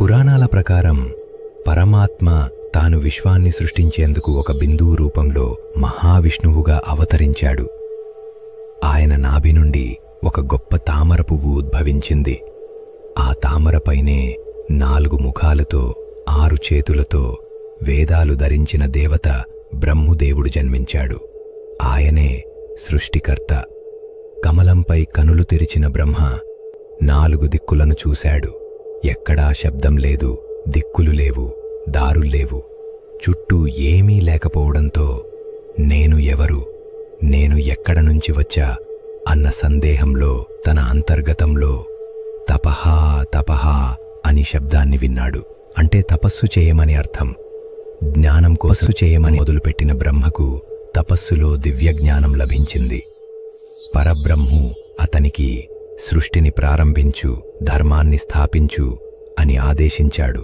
పురాణాల ప్రకారం పరమాత్మ తాను విశ్వాన్ని సృష్టించేందుకు ఒక బిందువు రూపంలో మహావిష్ణువుగా అవతరించాడు. ఆయన నాభి నుండి ఒక గొప్ప తామర పువ్వు ఉద్భవించింది. ఆ తామరపైనే నాలుగు ముఖాలతో ఆరు చేతులతో వేదాలు ధరించిన దేవత బ్రహ్మదేవుడు జన్మించాడు. ఆయనే సృష్టికర్త. కమలంపై కనులు తెరిచిన బ్రహ్మ నాలుగు దిక్కులను చూశాడు. ఎక్కడా శబ్దం లేదు దిక్కులు లేవు దారుల్లేవు చుట్టూ ఏమీ లేకపోవడంతో నేను ఎవరు నేను ఎక్కడ నుంచి వచ్చా అన్న సందేహంలో తన అంతర్గతంలో తపహా తపహా అని శబ్దాన్ని విన్నాడు. అంటే తపస్సు చేయమని అర్థం. జ్ఞానం కోసం చేయమని మొదలుపెట్టిన బ్రహ్మకు తపస్సులో దివ్య జ్ఞానం లభించింది. పరబ్రహ్ము అతనికి సృష్టిని ప్రారంభించు ధర్మాన్ని స్థాపించు అని ఆదేశించాడు.